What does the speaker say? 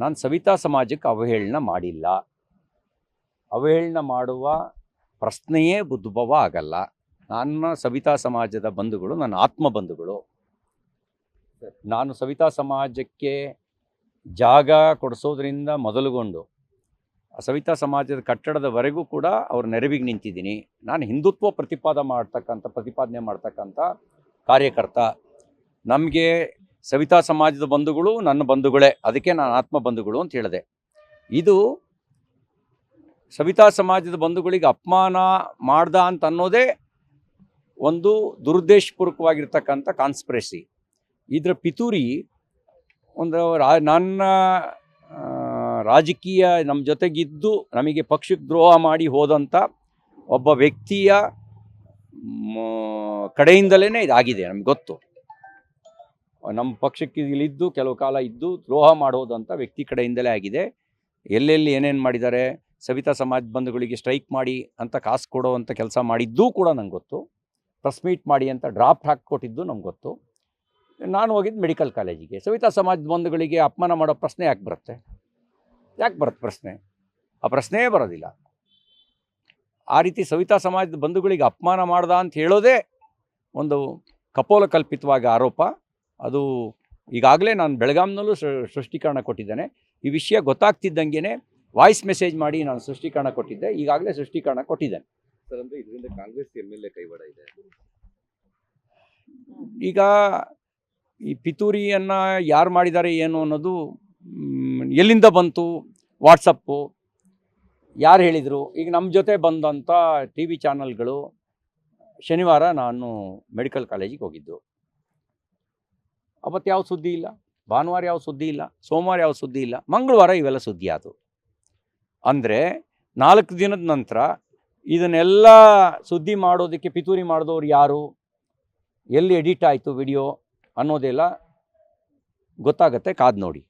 ನಾನು ಸವಿತಾ ಸಮಾಜಕ್ಕೆ ಅವಹೇಳನ ಮಾಡಿಲ್ಲ. ಅವಹೇಳನ ಮಾಡುವ ಪ್ರಶ್ನೆಯೇ ಉದ್ಭವ ಆಗಲ್ಲ. ನನ್ನ ಸವಿತಾ ಸಮಾಜದ ಬಂಧುಗಳು, ನನ್ನ ಆತ್ಮ ಬಂಧುಗಳು. ನಾನು ಸವಿತಾ ಸಮಾಜಕ್ಕೆ ಜಾಗ ಕೊಡಿಸೋದ್ರಿಂದ ಮೊದಲುಗೊಂಡು, ಸವಿತಾ ಸಮಾಜದ ಕಟ್ಟಡದವರೆಗೂ ಕೂಡ ಅವ್ರ ನೆರವಿಗೆ ನಿಂತಿದ್ದೀನಿ. ನಾನು ಹಿಂದುತ್ವ ಪ್ರತಿಪಾದ ಮಾಡ್ತಕ್ಕಂಥ, ಪ್ರತಿಪಾದನೆ ಮಾಡ್ತಕ್ಕಂಥ ಕಾರ್ಯಕರ್ತ. ನಮಗೆ ಸವಿತಾ ಸಮಾಜದ ಬಂಧುಗಳು ನನ್ನ ಬಂಧುಗಳೇ, ಅದಕ್ಕೆ ನಾನು ಆತ್ಮ ಬಂಧುಗಳು ಅಂತ ಹೇಳಿದೆ. ಇದು ಸವಿತಾ ಸಮಾಜದ ಬಂಧುಗಳಿಗೆ ಅಪಮಾನ ಮಾಡ್ದ ಅಂತ ಅನ್ನೋದೇ ಒಂದು ದುರುದ್ದೇಶಪೂರ್ವಕವಾಗಿರ್ತಕ್ಕಂಥ ಕಾನ್ಸ್ಪಿರಸಿ ಇದರ ಪಿತೂರಿ ಒಂದು ನನ್ನ ರಾಜಕೀಯ ನಮ್ಮ ಜೊತೆಗಿದ್ದು ನಮಗೆ ಪಕ್ಷಕ್ಕೆ ದ್ರೋಹ ಮಾಡಿ ಹೋದಂಥ ಒಬ್ಬ ವ್ಯಕ್ತಿಯ ಕಡೆಯಿಂದಲೇ ಇದಾಗಿದೆ ನಮ್ಗೆ ಗೊತ್ತು. ನಮ್ಮ ಪಕ್ಷಕ್ಕೆ ಇಲ್ಲಿದ್ದು ಕೆಲವು ಕಾಲ ಇದ್ದು ದ್ರೋಹ ಮಾಡೋದಂಥ ವ್ಯಕ್ತಿ ಕಡೆಯಿಂದಲೇ ಆಗಿದೆ. ಎಲ್ಲೆಲ್ಲಿ ಏನೇನು ಮಾಡಿದ್ದಾರೆ, ಸವಿತಾ ಸಮಾಜ ಬಂಧುಗಳಿಗೆ ಸ್ಟ್ರೈಕ್ ಮಾಡಿ ಅಂತ ಕಾಸು ಕೊಡೋವಂಥ ಕೆಲಸ ಮಾಡಿದ್ದೂ ಕೂಡ ನಂಗೆ ಗೊತ್ತು. ಪ್ರೆಸ್ ಮೀಟ್ ಮಾಡಿ ಅಂತ ಡ್ರಾಫ್ಟ್ ಹಾಕಿಕೊಟ್ಟಿದ್ದು ನಮ್ಗೆ ಗೊತ್ತು. ನಾನು ಹೋಗಿದ್ದು ಮೆಡಿಕಲ್ ಕಾಲೇಜಿಗೆ. ಸವಿತಾ ಸಮಾಜ ಬಂಧುಗಳಿಗೆ ಅಪಮಾನ ಮಾಡೋ ಪ್ರಶ್ನೆ ಯಾಕೆ ಬರುತ್ತೆ? ಯಾಕೆ ಬರುತ್ತೆ ಪ್ರಶ್ನೆ? ಆ ಪ್ರಶ್ನೆಯೇ ಬರೋದಿಲ್ಲ. ಆ ರೀತಿ ಸವಿತಾ ಸಮಾಜದ ಬಂಧುಗಳಿಗೆ ಅಪಮಾನ ಮಾಡ್ದ ಅಂತ ಹೇಳೋದೇ ಒಂದು ಕಪೋಲ ಕಲ್ಪಿತವಾಗಿ ಆರೋಪ. ಅದು ಈಗಾಗಲೇ ನಾನು ಬೆಳಗಾಂನಲ್ಲೂ ಸೃಷ್ಟೀಕರಣ ಕೊಟ್ಟಿದ್ದೇನೆ. ಈ ವಿಷಯ ಗೊತ್ತಾಗ್ತಿದ್ದಂಗೆ ವಾಯ್ಸ್ ಮೆಸೇಜ್ ಮಾಡಿ ನಾನು ಸೃಷ್ಟೀಕರಣ ಕೊಟ್ಟಿದ್ದೆ. ಈಗಾಗಲೇ ಸೃಷ್ಟೀಕರಣ ಕೊಟ್ಟಿದ್ದೇನೆ. ಸರ್ ಅಂದ್ರೆ ಇದರಿಂದ ಕಾಂಗ್ರೆಸ್ ಎಂ ಎಲ್ ಎ ಕೈವಾಡ ಇದೆ ಈಗ ಈ ಪಿತೂರಿಯನ್ನು ಯಾರು ಮಾಡಿದ್ದಾರೆ ಏನು ಅನ್ನೋದು ಎಲ್ಲಿಂದ ಬಂತು? ವಾಟ್ಸಪ್ಪು. ಯಾರು ಹೇಳಿದರು? ಈಗ ನಮ್ಮ ಜೊತೆ ಬಂದಂಥ ಟಿ ವಿ ಚಾನಲ್ಗಳು ಶನಿವಾರ ನಾನು ಮೆಡಿಕಲ್ ಕಾಲೇಜಿಗೆ ಹೋಗಿದ್ದು. ಅವತ್ತು ಯಾವ ಸುದ್ದಿ ಇಲ್ಲ? ಭಾನುವಾರ ಯಾವ ಸುದ್ದಿ ಇಲ್ಲ? ಸೋಮವಾರ ಯಾವ ಸುದ್ದಿ ಇಲ್ಲ? ಮಂಗಳವಾರ ಇವೆಲ್ಲ ಸುದ್ದಿ ಆದವು ಅಂದರೆ ನಾಲ್ಕು ದಿನದ ನಂತರ ಇದನ್ನೆಲ್ಲ ಸುದ್ದಿ ಮಾಡೋದಕ್ಕೆ ಪಿತೂರಿ ಮಾಡಿದವ್ರು ಯಾರು? ಎಲ್ಲಿ ಎಡಿಟ್ ಆಯಿತು ವಿಡಿಯೋ ಅನ್ನೋದೆಲ್ಲ ಗೊತ್ತಾಗತ್ತೆ ಕಾದು ನೋಡಿ.